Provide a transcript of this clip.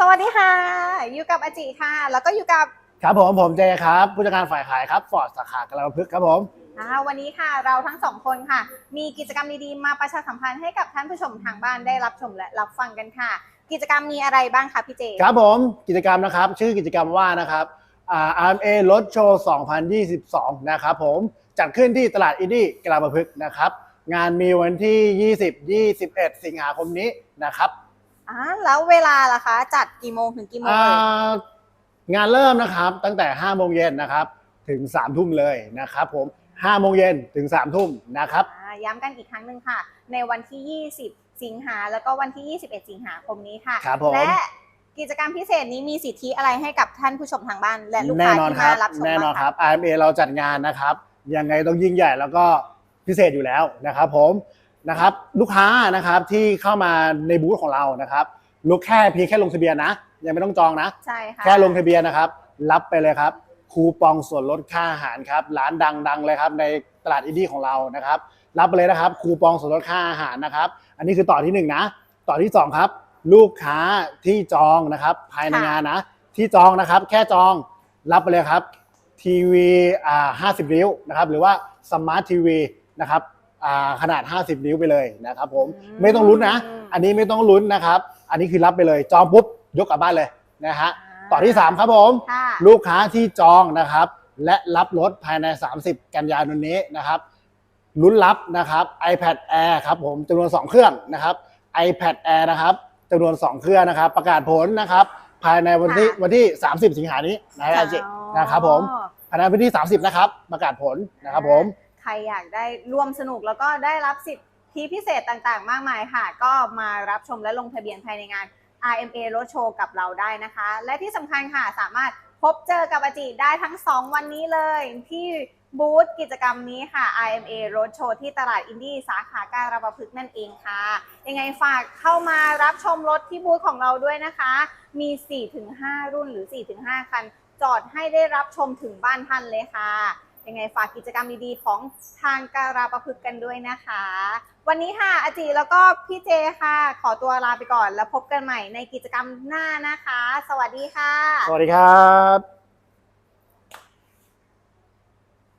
สวัสดีค่ะ อยู่กับอาจิค่ะ แล้วก็อยู่กับครับผมผมเจครับ ผู้จัดการฝ่ายขายครับฟอร์ดสาขากระลาพึกษ์ครับผมอ่าวันนี้ค่ะเราทั้งสองคนค่ะ มีกิจกรรมดีๆมาประชาสัมพันธ์ให้กับท่านผู้ชมทางบ้านได้รับชมและรับฟังกันค่ะ กิจกรรมมีอะไรบ้างคะพี่เจครับผมกิจกรรมนะครับ ชื่อกิจกรรมว่านะครับอ่า RMA รถโชว์ 2022 นะครับผมจัดขึ้นที่ตลาดอินดี้กระลาพึกษ์นะครับ งานมีวันที่ 20 21 สิงหาคมนี้นะครับ อ่าแล้วเวลาล่ะคะ จัดกี่โมงถึงกี่โมงอ่เลยางานเริ่มนะครับตั้งแต่5โมงเย็นนะครับถึง3ทุ่มเลยนะครับผม5โมงเย็นถึง3ทุ่มนะครับ อ่าย้ำกันอีกครั้งหนึ่งค่ะ ในวันที่ 20 สิงหาแล้วก็วันที่ 21 สิงหาคมนี้ค่ะ ครับผม และกิจกรรมพิเศษนี้มีสิทธิอะไรให้กับท่านผู้ชมทางบ้าน และลูกแน่ค้านอนที่ครัมาบรับชมแน่นอนางะครับ RMA เราจัดงานนะครับยังไงต้องยิ่งใหญ่แล้วก็พิเศษอยู่แล้วนะครับผม นะครับลูกค้านะครับที่เข้ามาในบูธของเรานะครับลูกแค่เพียงแค่ลงทะเบียนนะ ยังไม่ต้องจองนะ ใช่ค่ะ แค่ลงทะเบียนนะครับ รับไปเลยครับ คูปองส่วนลดค่าอาหารครับร้านดังๆเลยครับในตลาดอินดี้ของเรานะครับ รับไปเลยนะครับ คูปองส่วนลดค่าอาหารนะครับ อันนี้คือต่อที่หนึ่งนะ ต่อที่สองครับ ลูกค้าที่จองนะครับ ภายในงานนะ ที่จองนะครับ แค่จองรับไปเลยครับทีวีอ่า50นิ้วนะครับ หรือว่าสมาร์ททีวีนะครับ อ่าขนาด 50 นิ้วไปเลยนะครับผมอืมไม่ต้องลุ้นนะ อันนี้ไม่ต้องลุ้นนะครับ อันนี้คือรับไปเลยจองปุ๊บยกกลับบ้านเลยนะฮะต่อที่ 3 ครับผม ค่ะ ลูกค้าที่จองนะครับ และรับรถภายใน 30 กันยายนนี้นะครับลุ้นรับนะครับ iPad Air ครับผมจำนวน 2 เครื่องนะครับ iPad Air นะครับจำนวน 2 เครื่องนะครับ ประกาศผลนะครับ ภายในวันที่ค่ะ วันที่ 30 สิงหานี้นะครับจินะครับผมภายในวันที่ 30 นะครับ ประกาศผลนะครับผมใค รอยากได้ร่วมสนุกแล้วก็ได้รับสิทธิพิเศษต่างๆ มากมายค่ะ ก็มารับชมและลงทะเบียนภายในงาน RMA Road Show กับเราได้นะคะ และที่สำคัญค่ะสามารถพบเจอกับอาจิได้ทั้ง 2 วันนี้เลย ที่บูธกิจกรรมนี้ค่ะ RMA Road Show ที่ตลาดอินดี้สาขาการระบพึกษ์นั่นเองค่ะ ยังไงฝากเข้ามารับชมรถที่บูธของเราด้วยนะคะ มี 4-5 รุ่นหรือ 4-5 คัน จอดให้ได้รับชมถึงบ้านท่านเลยค่ะ ยังไงฝากกิจกรรมดีๆของทางการาประพฤกษ์กันด้วยนะคะ วันนี้ค่ะอาจิแล้วก็พี่เจค่ะ ขอตัวลาไปก่อนแล้วพบกันใหม่ในกิจกรรมหน้านะคะ สวัสดีค่ะ สวัสดีครับ